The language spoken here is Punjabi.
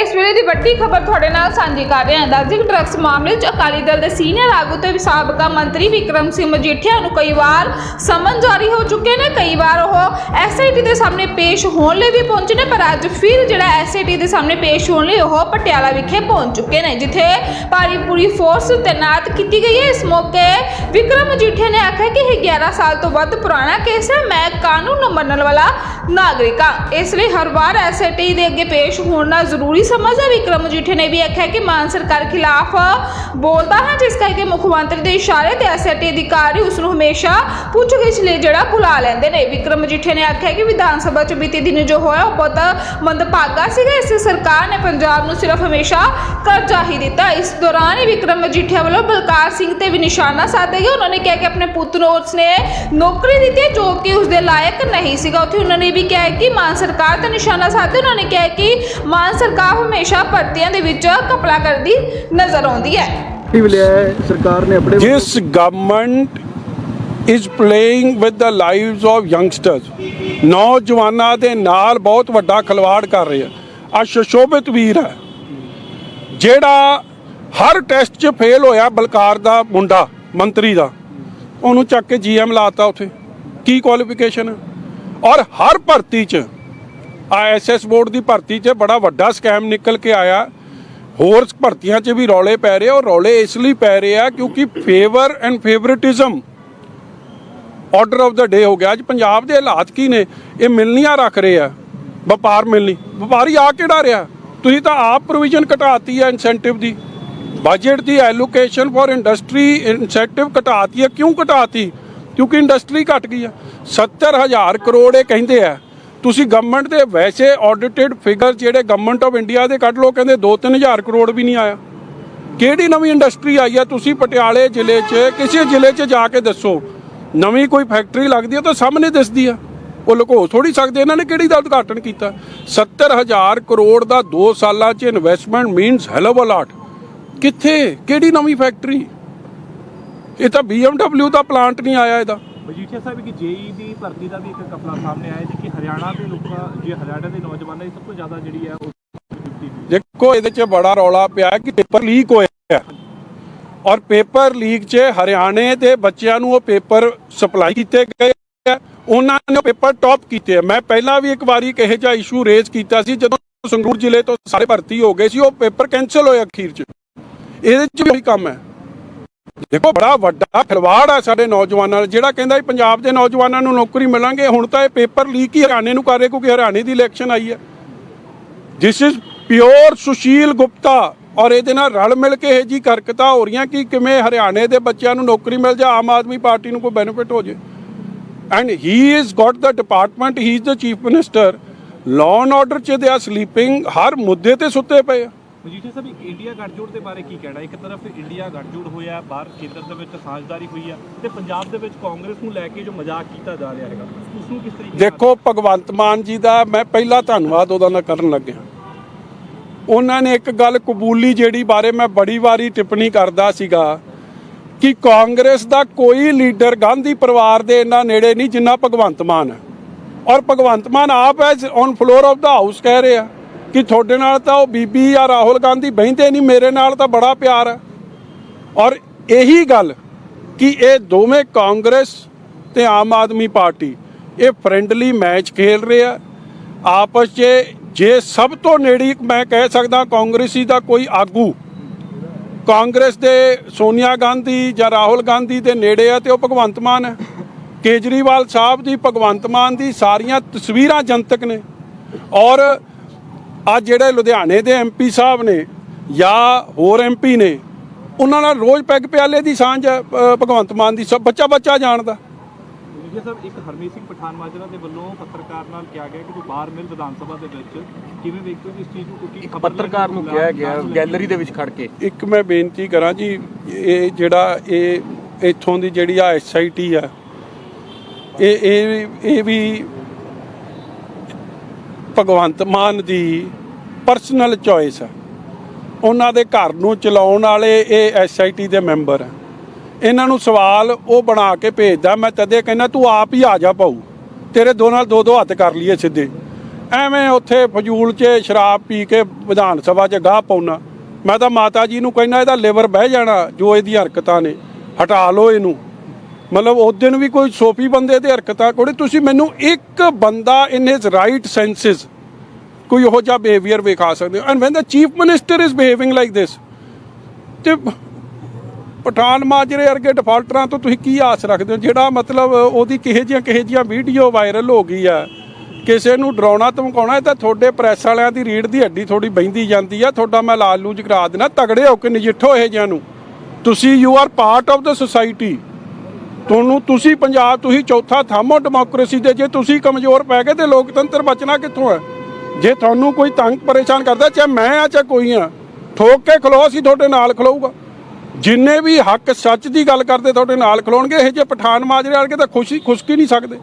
ਇਸ ਵੇਲੇ ਦੀ ਵੱਡੀ ਖਬਰ ਤੁਹਾਡੇ ਨਾਲ ਸਾਂਝੀ ਕਰ ਰਹੇ ਹਾਂ। ਦੱਸਦੀ ਕਿ ਡਰੱਗਸ ਮਾਮਲੇ 'ਚ ਅਕਾਲੀ ਦਲ ਦੇ ਸੀਨੀਅਰ ਆਗੂ ਤੇ ਸਾਬਕਾ ਮੰਤਰੀ ਵਿਕਰਮ ਸਿੰਘ ਮਜੀਠੀਆ ਨੂੰ ਕਈ ਵਾਰ ਸਮਨ ਜਾਰੀ ਹੋ ਚੁੱਕੇ ਨੇ, ਕਈ ਵਾਰ ਉਹ ਐਸਆਈਟੀ ਦੇ ਸਾਹਮਣੇ ਪੇਸ਼ ਹੋਣ ਲਈ ਵੀ ਪਹੁੰਚੇ ਨੇ, ਪਰ ਅੱਜ ਫਿਰ ਜਿਹੜਾ ਐਸਆਈਟੀ ਦੇ ਸਾਹਮਣੇ ਪੇਸ਼ ਹੋਣ ਲਈ ਉਹ ਪਟਿਆਲਾ ਵਿਖੇ ਪਹੁੰਚ ਚੁੱਕੇ ਨੇ, ਜਿੱਥੇ ਭਾਰੀ ਪੂਰੀ ਫੋਰਸ ਤੈਨਾਤ ਕੀਤੀ ਗਈ ਹੈ। ਇਸ ਮੌਕੇ ਵਿਕਰਮ ਮਜੀਠੀਆ ਨੇ ਆਖਿਆ ਕਿ ਇਹ 11 ਸਾਲ ਤੋਂ ਵੱਧ ਪੁਰਾਣਾ ਕੇਸ ਹੈ। ਮੈਂ ਕਾਨੂੰਨ ਨੂੰ ਮੰਨਣ ਵਾਲਾ ਨਾਗਰਿਕ ਹਾਂ। ਇਸ ਲਈ ਹਰ ਵਾਰ ਐਸਆਈਟੀ ਦੇ ਅੱਗੇ ਪੇਸ਼ ਹੋਣਾ ਜ਼ਰੂਰੀ ਸਮਝਦਾ ਵਿਕਰਮ ਮਜੀਠੀਆ ਨੇ ਵੀ ਆਖਿਆ ਕਿ ਮਾਨ ਸਰਕਾਰ ਖਿਲਾਫ ਬੋਲਦਾ ਹੈ, ਜਿਸ ਕਰਕੇ ਮੁੱਖ ਮੰਤਰੀ ਦੇ ਇਸ਼ਾਰੇ ਤੇ ਐਸਆਈਟੀ ਅਧਿਕਾਰੀ ਉਸ ਨੂੰ ਹਮੇਸ਼ਾ ਪੁੱਛਗਿੱਛ ਲਈ ਜਿਹੜਾ ਬੁਲਾ ਲੈਂਦੇ ਨੇ। ਵਿਕਰਮ ਮਜੀਠੀਆ ਨੇ ਆਖਿਆ ਕਿ ਵਿਧਾਨ ਸਭਾ ਚ ਬੀਤੇ ਦਿਨ ਜੋ ਹੋਇਆ, ਉਹ ਬਹੁਤ ਮੰਦਭਾਗਾ ਸੀਗਾ। ਇਸ ਸਰਕਾਰ ਨੇ ਪੰਜਾਬ ਨੂੰ ਸਿਰਫ ਹਮੇਸ਼ਾ ਕਰਜ਼ਾ ਹੀ ਦਿੱਤਾ। ਇਸ ਦੌਰਾਨ ਹੀ ਵਿਕਰਮ ਮਜੀਠੀਆ ਵੱਲੋਂ ਬਲਕਾਰ ਸਿੰਘ ਤੇ ਵੀ ਨਿਸ਼ਾਨਾ ਸਾਧਿਆ ਗਿਆ ਉਹਨਾਂ ਨੇ ਕਿਹਾ ਕਿ ਆਪਣੇ ਪੁੱਤ ਨੂੰ ਉਸਨੇ ਨੌਕਰੀ ਦਿੱਤੀ ਜੋ ਕਿ ਉਸਦੇ ਲਾਇਕ ਨਹੀਂ ਸੀਗਾ। ਉੱਥੇ ਉਹਨਾਂ ਨੇ ਵੀ ਕਿਹਾ ਕਿ ਮਾਨ ਸਰਕਾਰ ਤੇ ਨਿਸ਼ਾਨਾ ਸਾਧਿਆ ਉਹਨਾਂ ਨੇ ਕਿਹਾ ਕਿ ਮਾਨ ਸਰਕਾਰ ਹਮੇਸ਼ਾ ਭਰਤੀਆਂ ਦੇ ਵਿੱਚ ਕਪੜਾ ਕਰਦੀ ਨਜ਼ਰ ਆਉਂਦੀ ਹੈ। ਐਕਟਿਵ ਲਿਆ ਹੈ? ਸਰਕਾਰ ਨੇ ਆਪਣੇ This government is playing with the lives of youngsters. ਨੌਜਵਾਨਾਂ ਦੇ ਨਾਲ ਬਹੁਤ ਵੱਡਾ ਖਿਲਵਾੜ ਕਰ ਰਹੇ ਆ। ਆ ਸ਼ਸ਼ੋਭਿਤ ਵੀਰ ਹੈ। ਜਿਹੜਾ ਹਰ ਟੈਸਟ 'ਚ ਫੇਲ ਹੋਇਆ ਬਲਕਾਰ ਦਾ ਮੁੰਡਾ ਮੰਤਰੀ ਦਾ ਉਹਨੂੰ ਚੱਕ ਕੇ ਜੀਐਮ ਲਾਤਾ ਉਥੇ। ਕੀ ਕੁਆਲੀਫਿਕੇਸ਼ਨ ਹੈ ਔਰ ਹਰ ਭਰਤੀ 'ਚ ਆ ਐਸਐਸ ਬੋਰਡ ਦੀ ਭਰਤੀ 'ਚ ਬੜਾ ਵੱਡਾ ਸਕੈਮ ਨਿਕਲ ਕੇ ਆਇਆ। ਹੋਰ ਭਰਤੀਆਂ 'ਚ ਵੀ ਰੌਲੇ ਪੈ ਰਹੇ ਔਰ ਰੌਲੇ ਇਸ ਲਈ ਪੈ ਰਹੇ ਆ ਕਿਉਂਕਿ favour and favouritism order of the day ਹੋ ਗਿਆ। ਅੱਜ ਪੰਜਾਬ ਦੇ ਹਾਲਾਤ ਕੀ ਨੇ? ਇਹ ਮਿਲਨੀਆਂ ਰੱਖ ਰਹੇ ਆ। ਵਪਾਰ ਮਿਲਣੀ। ਵਪਾਰੀ ਆ ਕਿਹੜਾ ਰਿਹਾ? ਤੁਸੀਂ ਤਾਂ ਆਪ ਪ੍ਰੋਵੀਜ਼ਨ ਘਟਾਤੀ ਹੈ ਇਨਸੈਂਟਿਵ ਦੀ। ਬਜਟ ਦੀ ਐਲੋਕੇਸ਼ਨ ਫॉर ਇੰਡਸਟਰੀ ਇਨਸੈਂਟਿਵ ਘਟਾਤੀ ਹੈ ਕਿਉਂ ਘਟਾਤੀ? ਕਿਉਂਕਿ ਇੰਡਸਟਰੀ ਘਟ ਗਈ ਆ। 70000 ਕਰੋੜ ਇਹ ਕਹਿੰਦੇ ਆ। ਤੁਸੀਂ ਗਵਰਨਮੈਂਟ ਦੇ ਵੈਸੇ ਆਡਿਟਡ ਫਿਗਰ ਜਿਹੜੇ ਗਵਰਨਮੈਂਟ ਆਫ ਇੰਡੀਆ ਦੇ ਕੱਢ ਲਓ, ਕਹਿੰਦੇ 2-3000 ਕਰੋੜ ਵੀ ਨਹੀਂ ਆਇਆ। ਕਿਹੜੀ ਨਵੀਂ ਇੰਡਸਟਰੀ ਆਈ ਹੈ ਤੁਸੀਂ ਪਟਿਆਲੇ ਜ਼ਿਲ੍ਹੇ 'ਚ, ਕਿਸੇ ਜ਼ਿਲ੍ਹੇ 'ਚ ਜਾ ਕੇ ਦੱਸੋ। ਨਵੀਂ ਕੋਈ ਫੈਕਟਰੀ ਲੱਗਦੀ ਹੈ ਤਾਂ ਸਾਹਮਣੇ ਦਿਸਦੀ ਆ। ਉਹ ਲੁਕੋ ਥੋੜੀ ਸਕਦੇ, ਇਹਨਾਂ ਨੇ ਕਿਹੜੀ ਦਾ ਉਦਘਾਟਨ ਕੀਤਾ? 70000 ਕਰੋੜ ਦਾ 2 ਸਾਲਾਂ 'ਚ ਇਨਵੈਸਟਮੈਂਟ ਮੀਨਸ ਹੈਲ ਅਲਾਟ ਕਿੱਥੇ? ਕਿਹੜੀ ਨਵੀਂ ਫੈਕਟਰੀ ਇਹ ਤਾਂ BMW ਦਾ ਪਲਾਂਟ ਨਹੀਂ ਆਇਆ ਇਹਦਾ। ਮਜੀਠੀਆ ਸਾਹਿਬ ਕਿ ਜੇਈ ਦੀ ਭਰਤੀ ਦਾ ਵੀ ਇੱਕ ਕਪੜਾ ਸਾਹਮਣੇ ਆਇਆ ਜੀ ਕਿ ਹਰਿਆਣਾ ਦੇ ਲੋਕਾਂ, ਜੇ ਹਰਿਆਣਾ ਦੇ ਨੌਜਵਾਨਾਂ ਦੀ ਸਭ ਤੋਂ ਜ਼ਿਆਦਾ ਜਿਹੜੀ ਹੈ ਦੇਖੋ, ਇਹਦੇ 'ਚ ਬੜਾ ਰੌਲਾ ਪਿਆ ਕਿ ਪੇਪਰ ਲੀਕ ਹੋਇਆ। ਔਰ ਪੇਪਰ ਲੀਕ 'ਚ ਹਰਿਆਣੇ ਦੇ ਬੱਚਿਆਂ ਨੂੰ ਉਹ ਪੇਪਰ ਸਪਲਾਈ ਕੀਤੇ ਗਏ ਉਹਨਾਂ ਨੇ ਪੇਪਰ ਟੌਪ ਕੀਤੇ ਮੈਂ ਪਹਿਲਾਂ ਵੀ ਇੱਕ ਵਾਰੀ ਕਿਹੋ ਜਿਹਾ ਇਸ਼ੂ ਰੇਜ਼ ਕੀਤਾ ਸੀ, ਜਦੋਂ ਸੰਗਰੂਰ ਜ਼ਿਲ੍ਹੇ ਤੋਂ ਸਾਰੇ ਭਰਤੀ ਹੋ ਗਏ ਸੀ, ਉਹ ਪੇਪਰ ਕੈਨਸਲ ਹੋਇਆ ਅਖੀਰ 'ਚ। ਇਹਦੇ 'ਚ ਵੀ ਕੰਮ ਹੈ। ਦੇਖੋ, ਬੜਾ ਵੱਡਾ ਖਿਲਵਾੜ ਆ ਸਾਡੇ ਨੌਜਵਾਨਾਂ ਨਾਲ। ਜਿਹੜਾ ਕਹਿੰਦਾ ਵੀ ਪੰਜਾਬ ਦੇ ਨੌਜਵਾਨਾਂ ਨੂੰ ਨੌਕਰੀ ਮਿਲਾਂਗੇ, ਹੁਣ ਤਾਂ ਇਹ ਪੇਪਰ ਲੀਕ ਹੀ ਹਰਿਆਣੇ ਨੂੰ ਕਰ ਰਹੇ, ਕਿਉਂਕਿ ਹਰਿਆਣੇ ਦੀ ਇਲੈਕਸ਼ਨ ਆਈ ਹੈ। This is pure Sushil Gupta ਔਰ ਇਹਦੇ ਨਾਲ ਰਲ ਮਿਲ ਕੇ ਇਹ ਜੀ ਕਰਕਤਾ ਹੋ ਰਹੀਆਂ ਕਿ ਕਿਵੇਂ ਹਰਿਆਣੇ ਦੇ ਬੱਚਿਆਂ ਨੂੰ ਨੌਕਰੀ ਮਿਲ ਜਾ ਆਮ ਆਦਮੀ ਪਾਰਟੀ ਨੂੰ ਕੋਈ ਬੈਨੀਫਿਟ ਹੋ ਜੇ and he is got the department he is the chief minister law and order ਚ ਦੇ ਆ ਸਲੀਪਿੰਗ ਹਰ ਮੁੱਦੇ ਤੇ ਸੁੱਤੇ ਪਏ ਆ। ਮਜੀਠੀਆ ਸਾਹਿਬ, ਇੱਕ ਇੰਡੀਆ ਗੱਠਜੋੜ ਦੇ ਬਾਰੇ ਕੀ ਕਹਿਣਾ? ਇੱਕ ਤਰਫ ਇੰਡੀਆ ਗੱਠਜੋੜ ਹੋਇਆ, ਬਾਹਰ ਕੇਂਦਰ ਦੇ ਵਿੱਚ ਸਾਂਝਦਾਰੀ ਹੋਈ ਆ ਤੇ ਪੰਜਾਬ ਦੇ ਵਿੱਚ ਕਾਂਗਰਸ ਨੂੰ ਲੈ ਕੇ ਜੋ ਮਜ਼ਾਕ ਕੀਤਾ ਜਾ ਰਿਹਾ ਹੈਗਾ, ਉਸ ਨੂੰ ਕਿਸ ਤਰੀਕੇ ਦੇਖੋ, ਭਗਵੰਤ ਮਾਨ ਜੀ ਦਾ ਮੈਂ ਪਹਿਲਾ ਧੰਨਵਾਦ ਉਹਦਾ ਨਾ ਕਰਨ ਲੱਗਿਆ। ਉਹਨਾਂ ਨੇ ਇੱਕ ਗੱਲ ਕਬੂਲੀ ਜਿਹੜੀ ਬਾਰੇ ਮੈਂ ਬੜੀ ਵਾਰੀ ਟਿੱਪਣੀ ਕਰਦਾ ਸੀਗਾ ਕਿ ਕਾਂਗਰਸ ਦਾ ਕੋਈ ਲੀਡਰ ਗਾਂਧੀ ਪਰਿਵਾਰ ਦੇ ਇੰਨਾ ਨੇੜੇ ਨਹੀਂ ਜਿੰਨਾ ਭਗਵੰਤ ਮਾਨ ਹੈ। ਔਰ ਭਗਵੰਤ ਮਾਨ ਆਪ as on floor of the house ਕਹਿ ਰਹੇ। ਆ ਕਿ ਤੁਹਾਡੇ ਨਾਲ ਤਾਂ ਉਹ ਬੀਬੀ ਜਾਂ ਰਾਹੁਲ ਗਾਂਧੀ ਬਹਿੰਦੇ ਨਹੀਂ, ਮੇਰੇ ਨਾਲ ਤਾਂ ਬੜਾ ਪਿਆਰ ਹੈ। ਔਰ ਇਹੀ ਗੱਲ ਕਿ ਇਹ ਦੋਵੇਂ ਕਾਂਗਰਸ ਤੇ ਆਮ ਆਦਮੀ ਪਾਰਟੀ, ਇਹ ਫ੍ਰੈਂਡਲੀ ਮੈਚ ਖੇਲ ਰਹੇ ਆ। ਆਪਸ 'ਚ ਜੇ ਸਭ ਤੋਂ ਨੇੜੀ ਮੈਂ ਕਹਿ ਸਕਦਾ ਕਾਂਗਰਸੀ ਦਾ ਕੋਈ ਆਗੂ ਕਾਂਗਰਸ ਦੇ ਸੋਨੀਆ ਗਾਂਧੀ ਜਾਂ ਰਾਹੁਲ ਗਾਂਧੀ ਦੇ ਨੇੜੇ ਆ ਤੇ ਉਹ ਭਗਵੰਤ ਮਾਨ ਹੈ। ਕੇਜਰੀਵਾਲ ਸਾਹਿਬ ਦੀ, ਭਗਵੰਤ ਮਾਨ ਦੀ ਸਾਰੀਆਂ ਤਸਵੀਰਾਂ ਜਨਤਕ ਨੇ। ਔਰ ਆ ਜਿਹੜੇ ਲੁਧਿਆਣੇ ਦੇ ਐਮਪੀ ਸਾਹਿਬ ਨੇ ਜਾਂ ਹੋਰ ਐਮਪੀ ਨੇ ਉਹਨਾਂ ਨਾਲ ਰੋਜ਼ ਪੈਗ ਪਿਆਲੇ ਦੀ ਸਾਂਝ ਭਗਵੰਤ ਮਾਨ ਦੀ ਸਭ ਬੱਚਾ ਬੱਚਾ ਜਾਣਦਾ ਮਜੀਠੀਆ ਸਾਹਿਬ ਇੱਕ ਹਰਮੀਤ ਸਿੰਘ ਪਠਾਨ ਮਾਜਰਾ ਦੇ ਵੱਲੋਂ ਪੱਤਰਕਾਰ ਨਾਲ ਕਿਹਾ ਗਿਆ ਕਿ ਤੂੰ ਬਾਹਰ ਮਿਲ ਵਿਧਾਨ ਸਭਾ ਦੇ ਵਿੱਚ ਕਿਵੇਂ ਵੇਖਦੇ ਹੋ ਇਸ ਚੀਜ਼ ਨੂੰ ਕਿਉਂਕਿ ਪੱਤਰਕਾਰ ਨੂੰ ਕਿਹਾ ਗਿਆ ਗੈਲਰੀ ਦੇ ਵਿੱਚ ਖੜ ਕੇ। ਇੱਕ ਮੈਂ ਬੇਨਤੀ ਕਰਾਂ ਜੀ ਇਹ ਜਿਹੜਾ ਇਹ ਇੱਥੋਂ ਦੀ ਜਿਹੜੀ ਆ ਐਸਆਈਟੀ ਆ ਇਹ ਇਹ ਇਹ ਵੀ ਭਗਵੰਤ ਮਾਨ ਦੀ ਪਰਸਨਲ ਚੋਇਸ ਆ। ਉਹਨਾਂ ਦੇ ਘਰ ਨੂੰ ਚਲਾਉਣ ਵਾਲੇ ਇਹ ਐਸਆਈਟੀ ਦੇ ਮੈਂਬਰ ਆ। ਇਹਨਾਂ ਨੂੰ ਸਵਾਲ ਉਹ ਬਣਾ ਕੇ ਭੇਜਦਾ, ਮੈਂ ਤਦੇ ਕਹਿੰਦਾ, ਤੂੰ ਆਪ ਹੀ ਆ ਜਾ ਪਾਉ ਤੇਰੇ ਦੋ ਨਾਲ ਦੋ ਦੋ ਹੱਥ ਕਰ ਲਈਏ ਸਿੱਧੇ। ਐਵੇਂ ਉੱਥੇ ਫਜ਼ੂਲ 'ਚ ਸ਼ਰਾਬ ਪੀ ਕੇ ਵਿਧਾਨ ਸਭਾ 'ਚ ਗਾਹ ਪਾਉਣਾ। ਮੈਂ ਤਾਂ ਮਾਤਾ ਜੀ ਨੂੰ ਕਹਿੰਦਾ, ਇਹਦਾ ਲਿਵਰ ਬਹਿ ਜਾਣਾ ਜੋ ਇਹਦੀਆਂ ਹਰਕਤਾਂ ਨੇ। ਹਟਾ ਲਓ ਇਹਨੂੰ। ਮਤਲਬ ਉਸ ਦਿਨ ਵੀ ਕੋਈ ਸੋਫੀ ਬੰਦੇ ਦੀ ਹਰਕਤਾਂ ਕੋੜੇ ਤੁਸੀਂ ਮੈਨੂੰ ਇੱਕ ਬੰਦਾ ਇਨ ਹਿਸ ਰਾਈਟ ਸੈਂਸਸ ਕੋਈ ਉਹੋ ਜਿਹਾ ਬਿਹੇਵੀਅਰ ਵਿਖਾ ਸਕਦੇ ਹੋ। And when the chief minister is behaving like this ਤੇ ਪਠਾਨ ਮਾਜਰੇ ਵਰਗੇ ਡਿਫਾਲਟਰਾਂ ਤੋਂ ਤੁਸੀਂ ਕੀ ਆਸ ਰੱਖਦੇ ਹੋ? ਜਿਹੜਾ ਮਤਲਬ ਉਹਦੀ ਕਿਹੇ ਜੀਆਂ ਕਿਹੇ ਜੀਆਂ ਵੀਡੀਓ ਵਾਇਰਲ ਹੋ ਗਈ ਆ, ਕਿਸੇ ਨੂੰ ਡਰਾਉਣਾ, ਧਮਕਾਉਣਾ, ਇਹ ਤਾਂ ਤੁਹਾਡੇ ਪ੍ਰੈਸ ਵਾਲਿਆਂ ਦੀ ਰੀੜ ਦੀ ਹੱਡੀ ਥੋੜੀ ਬੈਂਦੀ ਜਾਂਦੀ ਆ। ਤੁਹਾਡਾ ਮੈਂ ਲਾਲ ਲੂਜ ਕਰਾ ਦੇਣਾ ਤਗੜੇ ਹੋ ਕੇ ਨਜਿੱਠੋ ਇਹ ਜਿਆਂ ਨੂੰ। ਤੁਸੀਂ you are part of the society ਤੁਹਾਨੂੰ ਤੁਸੀਂ ਪੰਜਾਬ, ਤੁਸੀਂ ਚੌਥਾ ਥੰਮ ਹੋ ਡੈਮੋਕ੍ਰੇਸੀ ਦੇ, ਜੇ ਤੁਸੀਂ ਕਮਜ਼ੋਰ ਪੈ ਗਏ ਤੇ ਲੋਕਤੰਤਰ ਬਚਣਾ ਕਿੱਥੋਂ ਹੈ? ਜੇ ਤੁਹਾਨੂੰ ਕੋਈ ਤੰਗ ਪਰੇਸ਼ਾਨ ਕਰਦਾ, ਚਾਹੇ ਮੈਂ ਆ, ਚਾਹੇ ਕੋਈ ਆ, ਠੋਕ ਕੇ ਖਲੋ, ਅਸੀਂ ਤੁਹਾਡੇ ਨਾਲ ਖਲੋਊਗਾ। ਜਿੰਨੇ ਵੀ ਹੱਕ ਸੱਚ ਦੀ ਗੱਲ ਕਰਦੇ, ਤੁਹਾਡੇ ਨਾਲ ਖਲੋਣਗੇ, ਇਹ ਜੇ ਪਠਾਨ ਮਾਜਰੇ ਵਾਲੇ ਤਾਂ ਖੁਸ਼ੀ, ਖੁਸ਼ਕੀ ਨਹੀਂ ਸਕਦੇ।